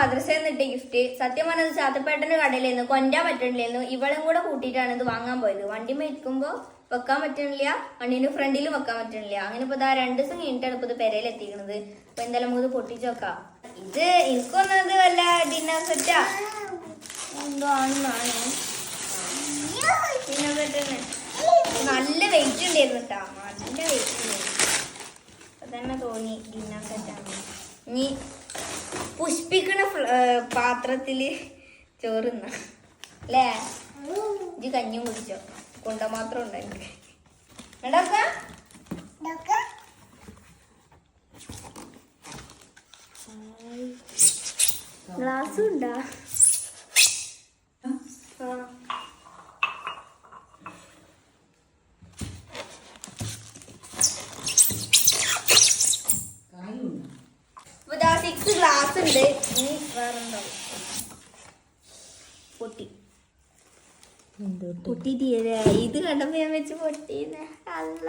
മദ്രസയിൽ നിന്ന് ഗിഫ്റ്റ് സത്യം പറഞ്ഞത് ചാത്തപ്പേട്ടന്റെ കടയിലായിരുന്നു. കൊണ്ടാൻ പറ്റണില്ലായിരുന്നു. ഇവളും കൂടെ കൂട്ടിയിട്ടാണ് ഇത് വാങ്ങാൻ പോയത്. വണ്ടി മേടിക്കുമ്പോ വെക്കാൻ പറ്റണില്ല. വണ്ടീന്റെ ഫ്രണ്ടിലും വെക്കാൻ പറ്റണില്ല. അങ്ങനെ ഇപ്പൊ ഇതാ രണ്ട് ദിവസം കഴിഞ്ഞിട്ടാണ് ഇപ്പൊ ഇത് പെരയിൽ എത്തിക്കുന്നത് അപ്പൊ എന്തായാലും നമുക്ക് പൊട്ടിച്ച് വെക്കാം. ഇത് എനിക്കൊന്നത് വല്ല ഡിന്നർ സെറ്റാ എന്തോ ആണെന്നാണ് ഡിന്നർ സെറ്റ് നല്ല വെയിറ്റ് ഉണ്ടായിരുന്നു കേട്ടാ നല്ല വെയിറ്റ് ഉണ്ടായിരുന്നു. അപ്പൊ തന്നെ തോന്നി ഡിന്നർ സെറ്റാണ് ഇനി പുഷ്പിക്കണ പാത്രത്തിൽ ചോറുന്ന. അല്ലേ? ഇജ്ജ് കഞ്ഞി കുടിച്ചോ? കൊണ്ട മാത്രം എടാ ഗ്ലാസ് ഉണ്ടാ ആ ഇപ്പൊ ദാ ഗ്ലാസ് ഉണ്ട് ഇനി വേറെ പൊട്ടി. പൊട്ടി തീരെ. ഇത് കണ്ടപ്പോ ഞാൻ വെച്ച് പൊട്ടീന്ന് അല്ല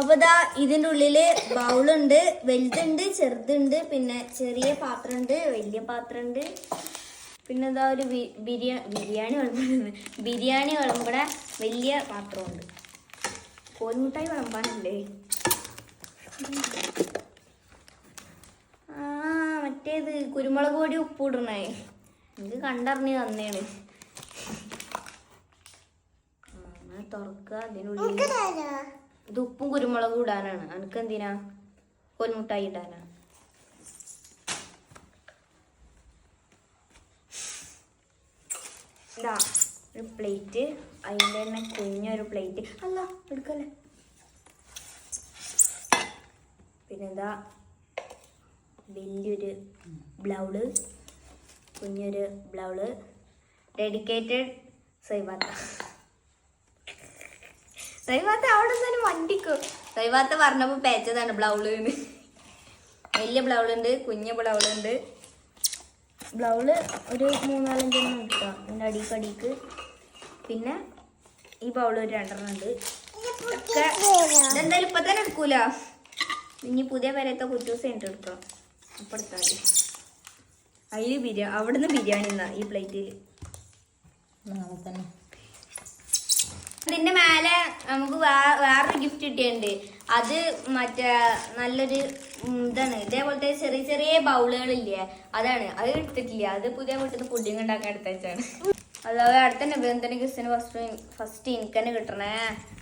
അപ്പൊ ദാ ഇതിന്റെ ഉള്ളിൽ ബൗളുണ്ട് വലുതുണ്ട് ചെറുതുണ്ട് പിന്നെ ചെറിയ പാത്രമുണ്ട് വലിയ പാത്രമുണ്ട് പിന്നെ ഇതാ ഒരു ബിരിയാണി ബിരിയാണി വിളമ്പുന്നത്. ബിരിയാണി വിളമ്പുടെ വലിയ പാത്രമുണ്ട്. കോൽമുട്ടായി വിളമ്പാനല്ലേ? മറ്റേത് കുരുമുളക് പൊടി ഉപ്പ് ഇടണേ. എനിക്ക് കണ്ടറിഞ്ഞ് തന്നെയാണ് തുറക്കുക അതിനുള്ളിൽ. ഇത് ഉപ്പും കുരുമുളകും ഇടാനാണ്. എനിക്ക് എന്തിനാ? കോൽമുട്ടായി ഇടാനാ. ഇതാ ഒരു പ്ലേറ്റ്. അതിന്റെ തന്നെ കുഞ്ഞൊരു പ്ലേറ്റ്. അല്ല എടുക്കല്ലേ? പിന്നെന്താ? വലിയൊരു ബ്ലൗൾ കുഞ്ഞൊരു ബ്ലൗൾ ഡെഡിക്കേറ്റഡ് സൈവാത്ത. സൈവാത്ത അവിടെ തന്നെ വണ്ടിക്കോ. സൈവാത്ത പറഞ്ഞപ്പോൾ പേച്ചതാണ് ബ്ലൗളിന്ന്. വലിയ ബ്ലൗളുണ്ട് കുഞ്ഞ ബ്ലൗളുണ്ട്. ബ്ലൗൾ ഒരു മൂന്നാലഞ്ചെണ്ണം എടുക്കാം അതിന്റെ അടിക്കടിക്ക് പിന്നെ ഈ ബൗൾ ഒരു രണ്ടെണ്ണം ഉണ്ട്. ഇതെന്തായാലും ഇപ്പൊ തന്നെ എടുക്കൂല. ഇനി പുതിയ പേരത്തെ കുറ്റൂസ് കഴിഞ്ഞിട്ട് എടുക്കണം അപ്പൊ എടുത്താൽ മതി അതിൽ ബിരിയാണി അവിടുന്ന് ബിരിയാണി എന്നാ ഈ പ്ലേറ്റിൽ തന്നെ. ഇതിന്റെ മേലെ നമുക്ക് വേറൊരു ഗിഫ്റ്റ് കിട്ടിയിട്ടുണ്ട്. അത് മറ്റേ നല്ലൊരു ഇതാണ്. ഇതേപോലത്തെ ചെറിയ ചെറിയ ബൗളുകളില്ലേ അതാണ്. അത് എടുത്തിട്ടില്ല. അത് പുതിയ വീട്ടിൽ നിന്ന് പുഡിങ് ഉണ്ടാക്കാൻ എടുത്തേച്ചാണ് അതായത് അടുത്ത നിബന്ധന ഗിഫ്റ്റിന് ഫസ്റ്റ് ഫസ്റ്റ് എനിക്ക് തന്നെ കിട്ടണേ.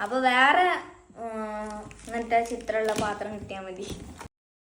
അപ്പൊ വേറെ അങ്ങനത്തെ ചിത്രമുള്ള പാത്രം കിട്ടിയാൽ മതി.